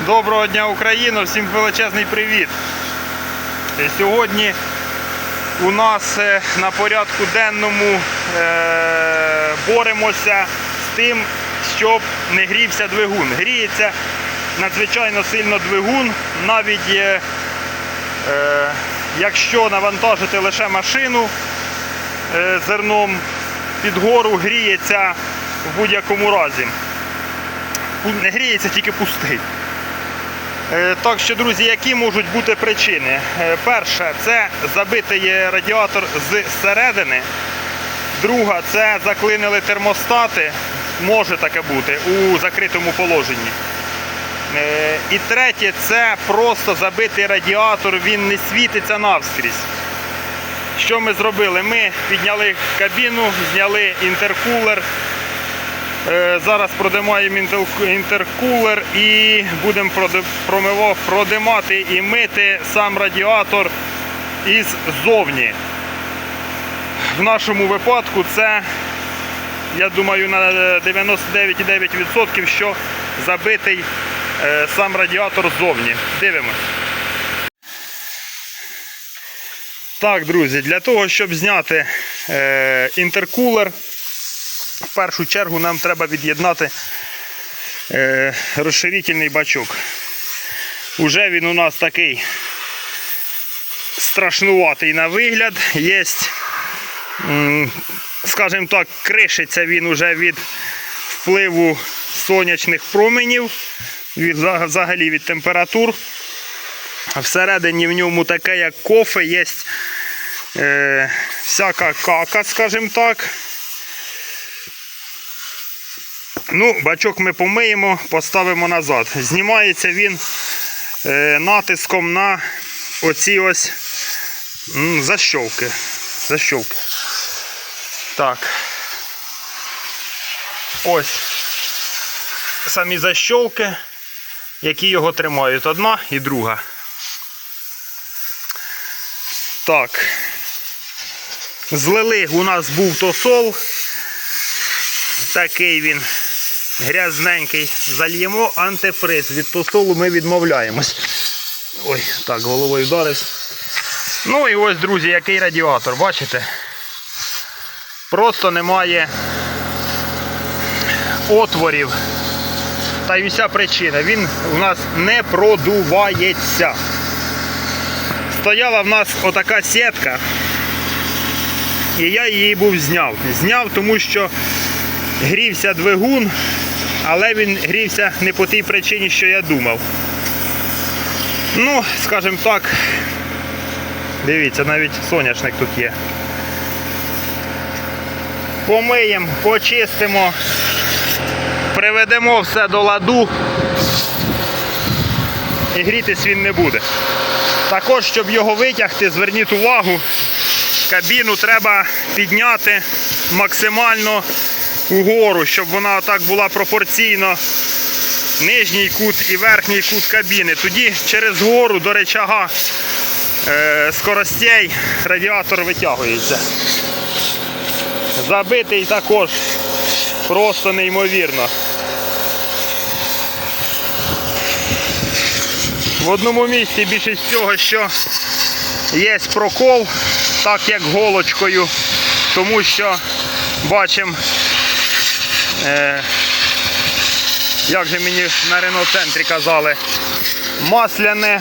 Доброго дня Україна, всім величезний привіт. Е, Сьогодні у нас е, на порядку денному е, боремося з тим, щоб не грівся двигун. Гріється надзвичайно сильно двигун, навіть якщо навантажити лише машину зерном під гору, гріється в будь-якому разі. Не гріється тільки пустий. Е, Так що, друзі, які можуть бути причини? Е, Перше, це забитий радіатор з середини. Друга, це заклинили термостати. Може таке бути у закритому положенні. Е, І третє, це просто забитий радіатор, він не світиться навскрізь. Що ми зробили? Ми підняли кабіну, зняли інтеркулер. Е, Зараз продимаємо інтеркулер і будемо продимати і мити сам радіатор іззовні. В нашому випадку це, я думаю, на 99,9%, що забитий е, сам радіатор ззовні. Дивимось. Так, друзі, для того, щоб зняти е, інтеркулер, в першу чергу нам треба від'єднати е, розширительний бачок. Уже він у нас такий страшнуватий на вигляд. Є, скажімо так, кришиться він уже від впливу сонячних променів, взагалі від температур. Всередині в ньому таке, як кофе, є е, всяка кака, скажімо так. Ну, бачок ми помиємо, поставимо назад. Знімається він е, натиском на оці ось м, защолки. защолки. Так. Ось самі защолки, які його тримають. Одна і друга. Так. Злили у нас був тосол. Такий він грязненький. Зальємо антифриз. Від тосолу ми відмовляємось. Ой, так, головою вдарився. Ну і ось, друзі, який радіатор, бачите? Просто немає отворів. Та й уся причина. Він у нас не продувається. Стояла в нас отака сітка. І я її був зняв. Зняв, тому що грівся двигун, але він грівся не по тій причині, що я думав. Ну, скажімо так, дивіться, навіть соняшник тут є. Помиємо, почистимо, приведемо все до ладу і грітись він не буде. Також, щоб його витягти, зверніть увагу, кабіну треба підняти максимально угору, щоб вона так була пропорційно нижній кут і верхній кут кабіни. Тоді через гору до речага е, скоростей радіатор витягується. Забитий також просто неймовірно. В одному місці більшість всього, що є прокол, так як голочкою, тому що бачимо, е, як же мені на Рено центрі казали, масляне.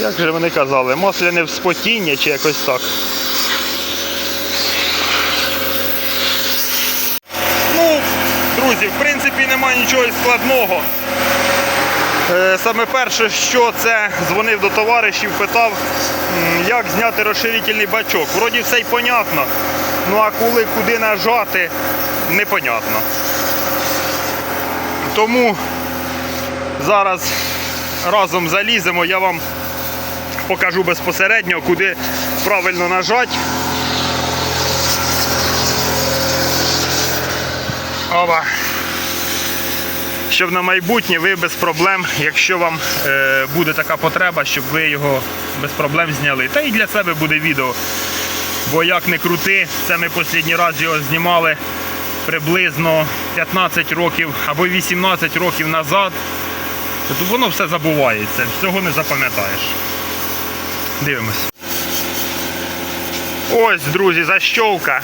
Як же вони казали? Масляне вспотіння чи якось так. Ну, друзі, в принципі, немає нічого складного. Е, Саме перше, що це, дзвонив до товаришів, питав, як зняти розширительний бачок. Вроді все й понятно, ну а коли куди нажати, непонятно. Тому зараз разом заліземо, я вам покажу безпосередньо, куди правильно нажати. Оба щоб на майбутнє ви без проблем, якщо вам е, буде така потреба, щоб ви його без проблем зняли. Та і для себе буде відео. Бо як не крути, це ми останній раз його знімали приблизно 15 років або 18 років назад, то воно все забувається, всього не запам'ятаєш. Дивимось. Ось, друзі, защолка.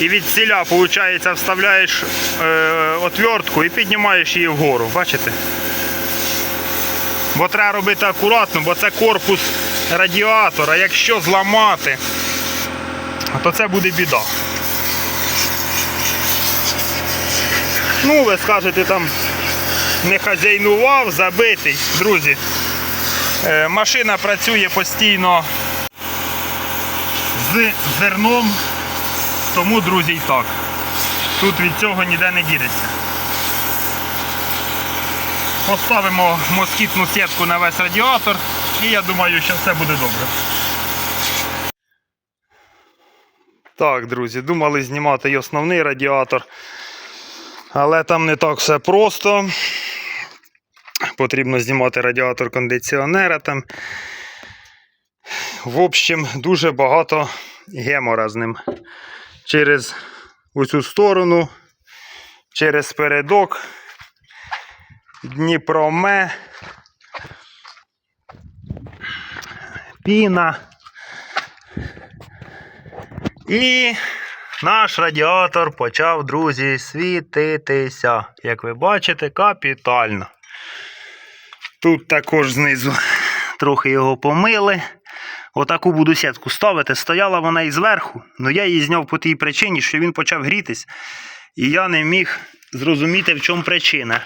І від ціля, виходить, вставляєш е, отвертку і піднімаєш її вгору. Бачите? Бо треба робити акуратно, бо це корпус радіатора. Якщо зламати, то це буде біда. Ну, ви скажете там не хазяйнував, забитий. Друзі, е, машина працює постійно з зерном, тому, друзі, і так. Тут від цього ніде не дінеться. Поставимо москітну сітку на весь радіатор і я думаю, що все буде добре. Так, друзі, думали знімати і основний радіатор. Але там не так все просто. Потрібно знімати радіатор кондиціонера там. В общем, дуже багато гемора з ним. Через оцю сторону, через передок, Дніпроме, піна. І наш радіатор почав, друзі, світитися. Як ви бачите, капітально. Тут також знизу трохи його помили. Отаку буду сітку ставити. Стояла вона і зверху, але я її зняв по тій причині, що він почав грітись. І я не міг зрозуміти, в чому причина.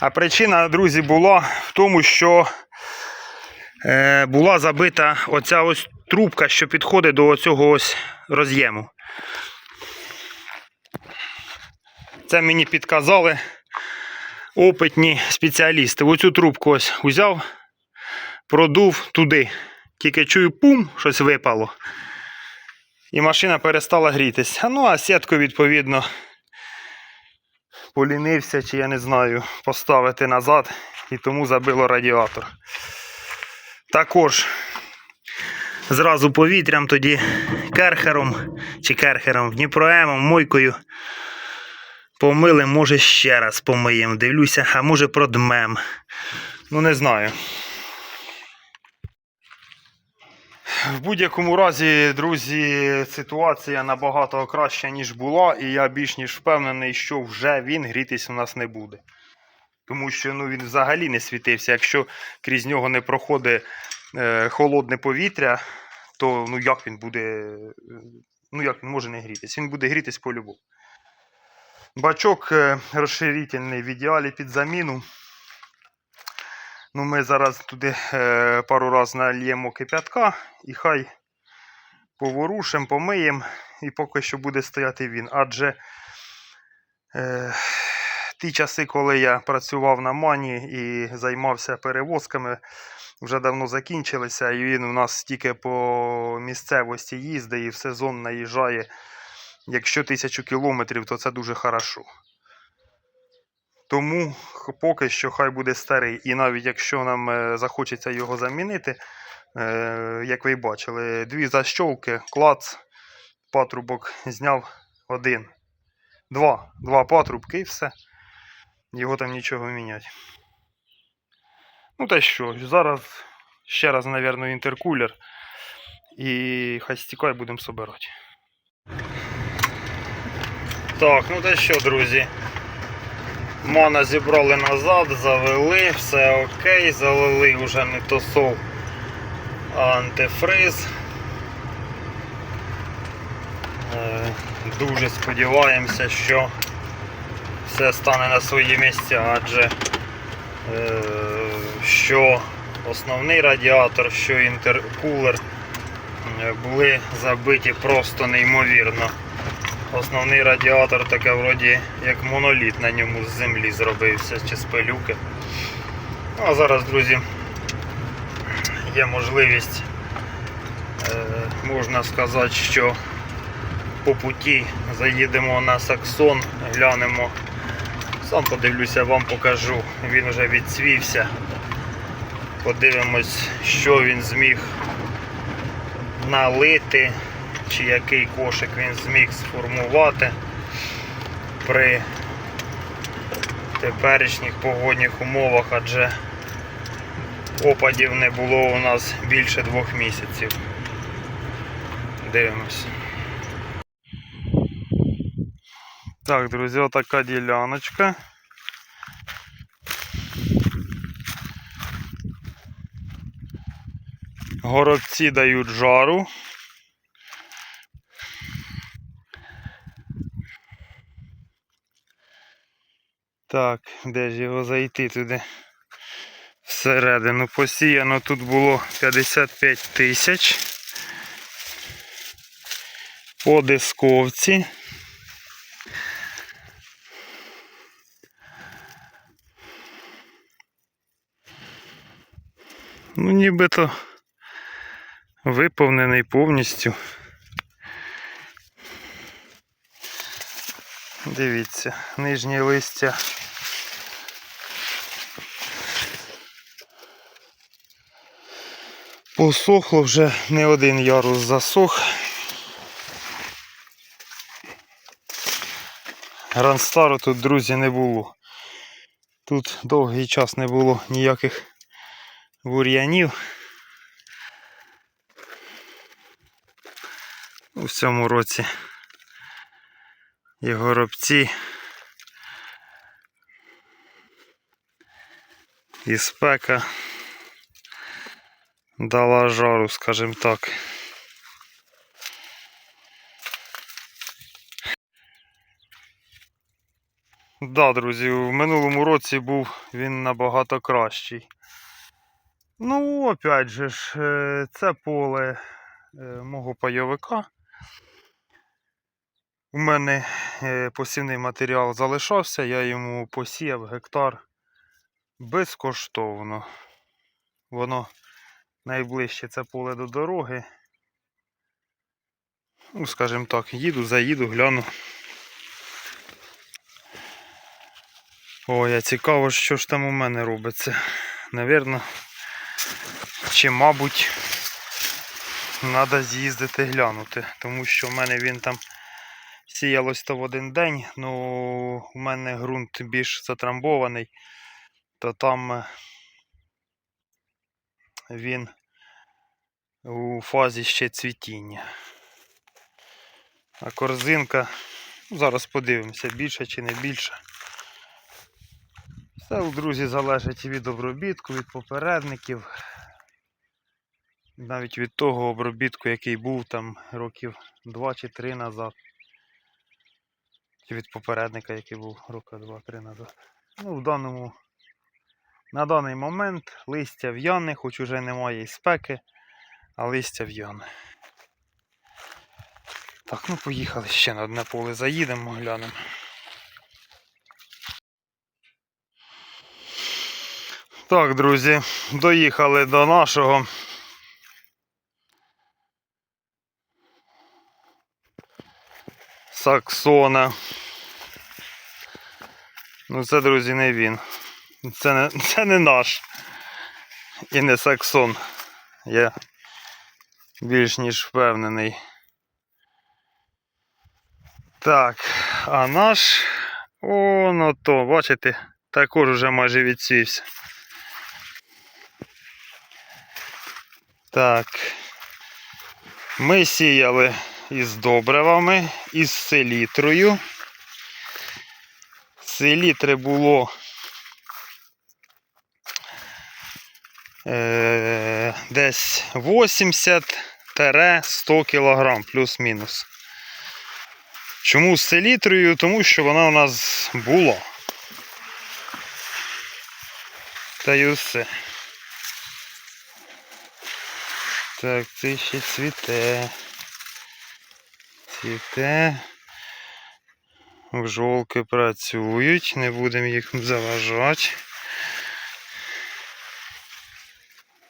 А причина, друзі, була в тому, що е, була забита оця ось трубка, що підходить до цього ось роз'єму. Це мені підказали опитні спеціалісти. Оцю трубку ось узяв, продув туди. Тільки чую пум, щось випало. І машина перестала грітись. А ну, а сітку, відповідно, полінився, чи я не знаю, поставити назад і тому забило радіатор. Також зразу повітрям тоді керхером чи керхером, Дніпроемом, мойкою помили, може ще раз помиємо. Дивлюся, а може продмем. Ну не знаю. В будь-якому разі, друзі, ситуація набагато краща, ніж була, і я більш ніж впевнений, що вже він грітись у нас не буде. Тому що ну, він взагалі не світився. Якщо крізь нього не проходить е, холодне повітря, то ну як він буде. е, Ну як він може не грітись? Він буде грітись по-любому. Бачок е, розширительний в ідеалі під заміну. Ну, ми зараз туди е, пару разів нальємо кип'ятка і хай поворушимо, помиємо, і поки що буде стояти він. Адже е, ті часи, коли я працював на мані і займався перевозками, вже давно закінчилися, і він у нас тільки по місцевості їздить і в сезон наїжджає. Якщо тисячу кілометрів, то це дуже хорошо. Тому поки що хай буде старий. І навіть якщо нам е, захочеться його замінити, е, як ви бачили, дві защолки, клац, патрубок зняв один. Два. Два патрубки і все. Його там нічого міняти. Ну та що, зараз ще раз, мабуть, інтеркулер. І хай стікає будемо собирати. Так, ну та що, друзі. Мана зібрали назад, завели, все окей, залили вже не тосол, а антифриз. Е, Дуже сподіваємося, що все стане на свої місця, адже е, що основний радіатор, що інтеркулер е, були забиті просто неймовірно. Основний радіатор таке вроді як моноліт на ньому з землі зробився чи з пилюки. Ну, а зараз, друзі, є можливість, е, можна сказати, що по путі заїдемо на Саксон, глянемо. Сам подивлюся, вам покажу. Він вже відцвівся. Подивимось, що він зміг налити, чи який кошик він зміг сформувати при теперішніх погодних умовах, адже опадів не було у нас більше двох місяців. Дивимось. Так, друзі, отака діляночка. Горобці дають жару. Так, де ж його зайти туди? Всередину посіяно тут було 55 тисяч. По дисковці. Ну, нібито виповнений повністю. Дивіться, нижнє листя. Посохло вже не один ярус засох. Гранстару тут, друзі, не було. Тут довгий час не було ніяких бур'янів. У цьому році і горобці, і спека дала жару, скажімо так. Да, друзі, в минулому році був він набагато кращий. Ну, опять же ж, е, це поле е, мого пайовика. У мене е, посівний матеріал залишався, я йому посіяв гектар безкоштовно. Воно найближче це поле до дороги. Ну, скажімо так, їду, заїду, гляну. Ой, а цікаво, що ж там у мене робиться. Навірно, чи, мабуть, треба з'їздити глянути, тому що в мене він там сіялось то в один день, ну у мене ґрунт більш затрамбований, то там е, він у фазі ще цвітіння. А корзинка, ну, зараз подивимося, більше чи не більше. Все, друзі, залежить від обробітку, від попередників. Навіть від того обробітку, який був там років 2 чи 3 назад. Від попередника, який був роки 2-3 назад. Ну, в даному, на даний момент листя в'яне, хоч уже немає і спеки, а листя в'яне. Так, ну поїхали ще на одне поле заїдемо, глянемо. Так, друзі, доїхали до нашого. Саксона. Ну це, друзі, не він. Це не, це не наш. І не саксон. Я більш ніж впевнений. Так, а наш. О, ну то, бачите, також вже майже відсвівся. Так. Ми сіяли із добривами, із селітрою. Селітри було е, десь 80-100 кг плюс-мінус. Чому з селітрою? Тому що вона у нас була. Та й усе. Так, це ще цвіте. Цвіте. Бжолки працюють, не будемо їх заважати.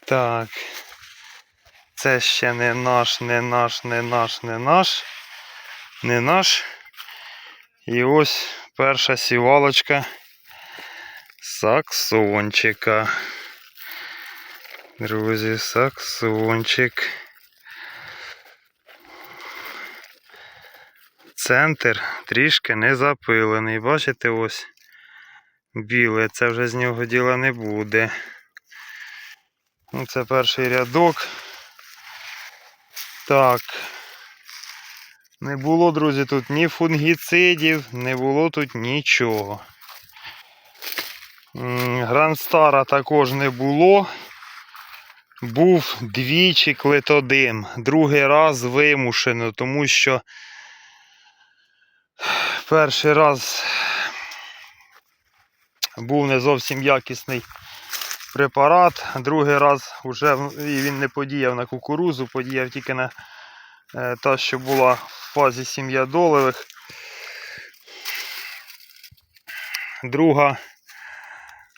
Так. Це ще не наш, не наш, не наш, не наш. Не наш. І ось перша сівалочка саксончика. Друзі, саксончик. Центр трішки не запилений. Бачите, ось біле, це вже з нього діла не буде. Ну, це перший рядок. Так. Не було, друзі, тут ні фунгіцидів, не було тут нічого. Грандстара також не було. Був двічі клетодим. Другий раз вимушено, тому що перший раз був не зовсім якісний препарат, другий раз вже він не подіяв на кукурузу, подіяв тільки на е, та, що була в фазі сім'я сім'ядолових. Друга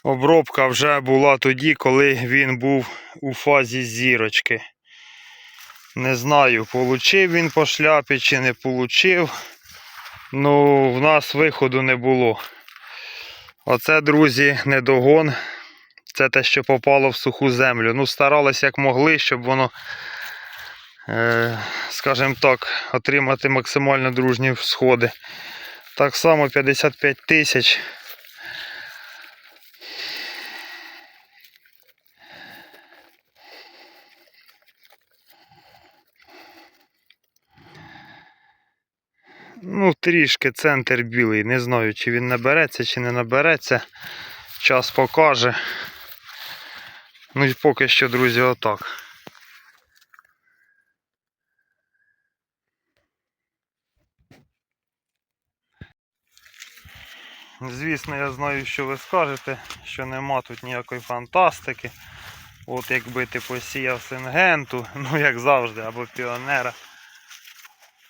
обробка вже була тоді, коли він був у фазі зірочки. Не знаю, получив він по шляпі чи не получив. Ну, в нас виходу не було. Оце, друзі, недогон. Це те, що попало в суху землю. Ну, старалися як могли, щоб воно, е, скажімо так, отримати максимально дружні сходи. Так само 55 тисяч. Ну, трішки центр білий. Не знаю, чи він набереться, чи не набереться. Час покаже. Ну і поки що, друзі, отак. Звісно, я знаю, що ви скажете, що нема тут ніякої фантастики. От якби ти посіяв сингенту, ну як завжди, або піонера.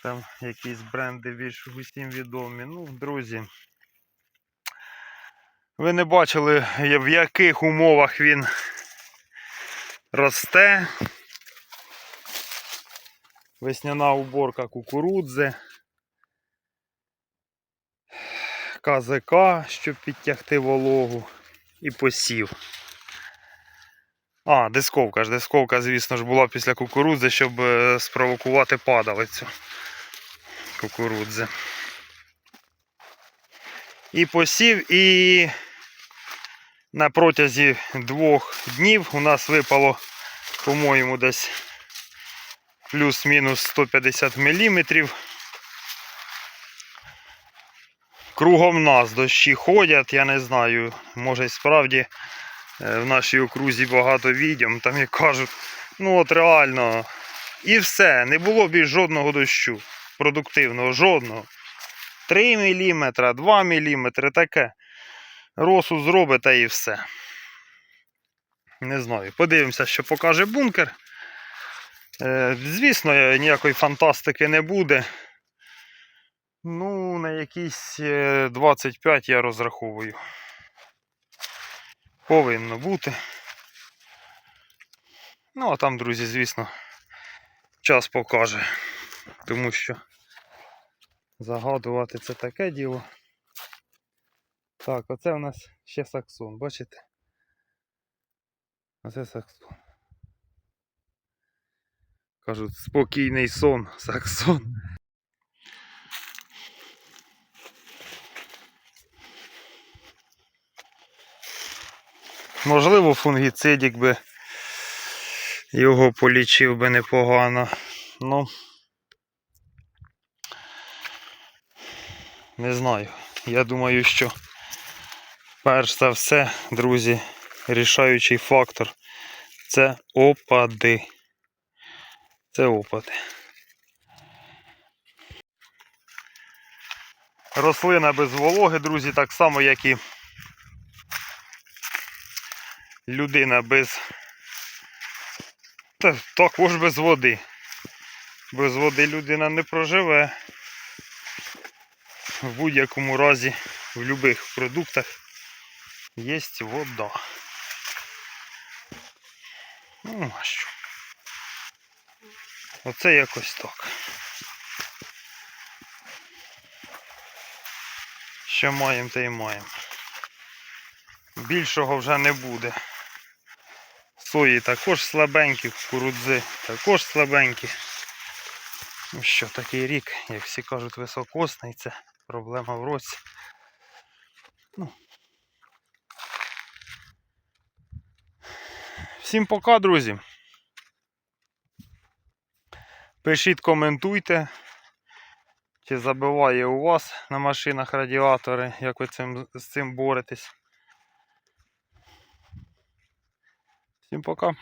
Там якісь бренди більш усім відомі. Ну, друзі. Ви не бачили, в яких умовах він росте. Весняна уборка кукурудзи. КЗК, щоб підтягти вологу. І посів. А, дисковка ж. Дисковка, звісно ж, була після кукурудзи, щоб е, спровокувати падалицю кукурудзи. І посів, і на протязі двох днів у нас випало, по-моєму, десь плюс-мінус 150 мм. Кругом нас дощі ходять, я не знаю, може справді е, в нашій окрузі багато відьом, там як кажуть, ну от реально, і все, не було більш жодного дощу продуктивного, жодного. 3 мм, 2 мм, таке. Росу зробить та і все. Не знаю. Подивимося, що покаже бункер. Е, звісно, ніякої фантастики не буде. Ну, на якісь е, 25 я розраховую. Повинно бути. Ну, а там, друзі, звісно, час покаже. Тому що загадувати це таке діло. Так, оце у нас ще саксон, бачите? Оце саксон. Кажуть, спокійний сон, саксон. Можливо, фунгіцидік би його полічив би непогано. Ну, не знаю. Я думаю, що перш за все, друзі, рішаючий фактор це опади. Це опади. Рослина без вологи, друзі, так само, як і людина без. Та також без води. Без води людина не проживе. В будь-якому разі, в будь-яких продуктах є вода. Ну, а що? Оце якось так. Що маємо, те й маємо. Більшого вже не буде. Сої також слабенькі, кукурудзи також слабенькі. Ну що, такий рік, як всі кажуть, високосний, це проблема в році. Ну. Всім пока, друзі. Пишіть, коментуйте, чи забиває у вас на машинах радіатори, як ви цим, з цим боретесь. Всім пока.